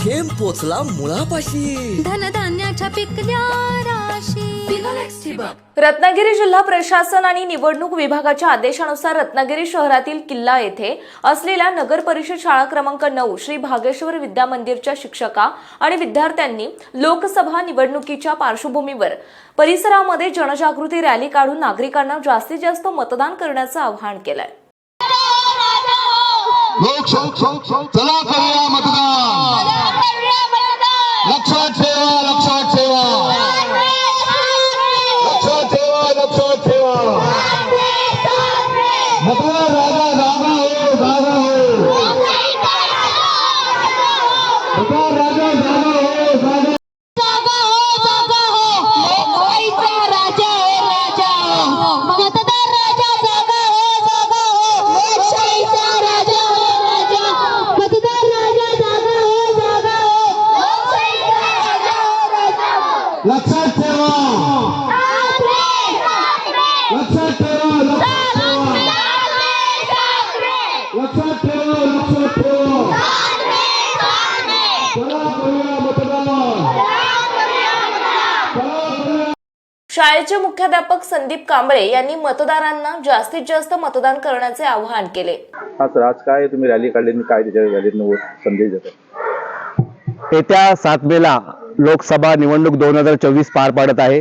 थेंब पोचला मुळापाशी. धनधान्याच्या पिकल्या राशी. रत्नागिरी जिल्हा प्रशासन आणि निवडणूक विभागाच्या आदेशानुसार रत्नागिरी शहरातील किल्ला येथे असलेल्या नगर परिषद शाळा क्रमांक नऊ श्री भागेश्वर विद्या मंदिरच्या शिक्षका आणि विद्यार्थ्यांनी लोकसभा निवडणुकीच्या पार्श्वभूमीवर परिसरामध्ये जनजागृती रॅली काढून नागरिकांना जास्तीत जास्त मतदान करण्याचं आवाहन केलंय. लोक चला करूया मतदान. लक्षात ठेवा लक्षात ठेवा लक्षात ठेवा लक्षात ठेवा मतदार राजा जागा हो जागा हो मतदार राजा जागा हो जागा मतदार राजा जागा हो जागा हो लोकशाहीचा राजा हो राजा मतदार राजा जागा हो जागा हो लोकशाहीचा राजा हो राजा लक्षात ठेवा. लक्षात ठेवा लक्षात ठेवा लक्षात ठेवा. शाळेचे मुख्याध्यापक संदीप कांबळे यांनी मतदारांना जास्तीत जास्त मतदान करण्याचे आवाहन केले. हा सर आज काय तुम्ही रॅली काढली आणि काय त्याच्या संदेश देतो येत्या सात मेला लोकसभा निवडणूक दोन हजार चोवीस पार पाडत आहे.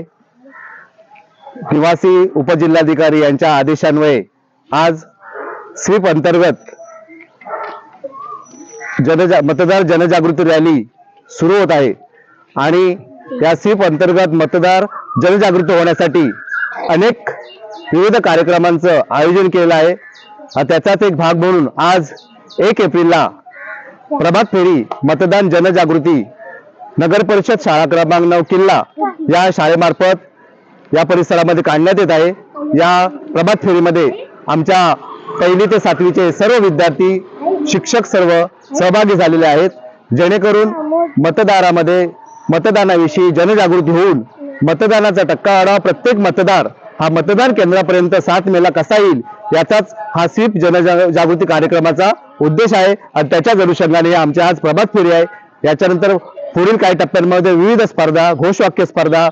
निवासी उपजिल्हाधिकारी यांच्या आदेशान्वये आज स्वीप अंतर्गत जनजा मतदार जनजागृती रॅली सुरू होत आहे आणि या स्वीप अंतर्गत मतदार जनजागृती होण्यासाठी अनेक विविध कार्यक्रमांचं आयोजन केलं आहे. त्याचाच एक भाग म्हणून आज एक एप्रिलला प्रभात फेरी मतदान जनजागृती नगर परिषद शाळा क्रमांक नऊ किल्ला या शाळेमार्फत या परिसरामध्ये काढण्यात येत आहे. या प्रभात फेरीमध्ये आमच्या पहिली ते सातवीचे सर्व विद्यार्थी शिक्षक सर्व सहभागी झालेले आहेत. जेणेकरून मतदारामध्ये मतदानाविषयी जनजागृती होऊन मतदानाचा टक्का आढावा प्रत्येक मतदार हा मतदान केंद्रापर्यंत सात मेला कसा येईल याचाच हा स्वीप जनजागृती कार्यक्रमाचा उद्देश आहे. आणि त्याच्याच अनुषंगाने आमच्या आज प्रभात फेरी आहे. याच्यानंतर पुढील काही टप्प्यांमध्ये विविध स्पर्धा घोषवाक्य स्पर्धा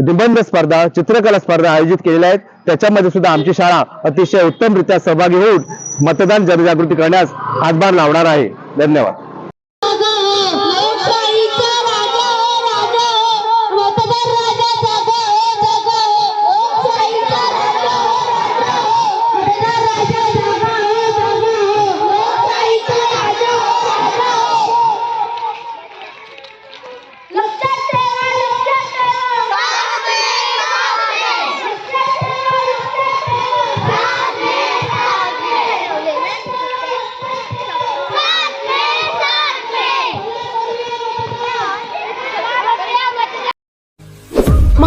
निबंध स्पर्धा चित्रकला स्पर्धा आयोजित केलेल्या आहेत. त्याच्यामध्ये सुद्धा आमची शाळा अतिशय उत्तमरित्या सहभागी होऊन मतदान जनजागृती करण्यास हातभार लावणार आहे. धन्यवाद.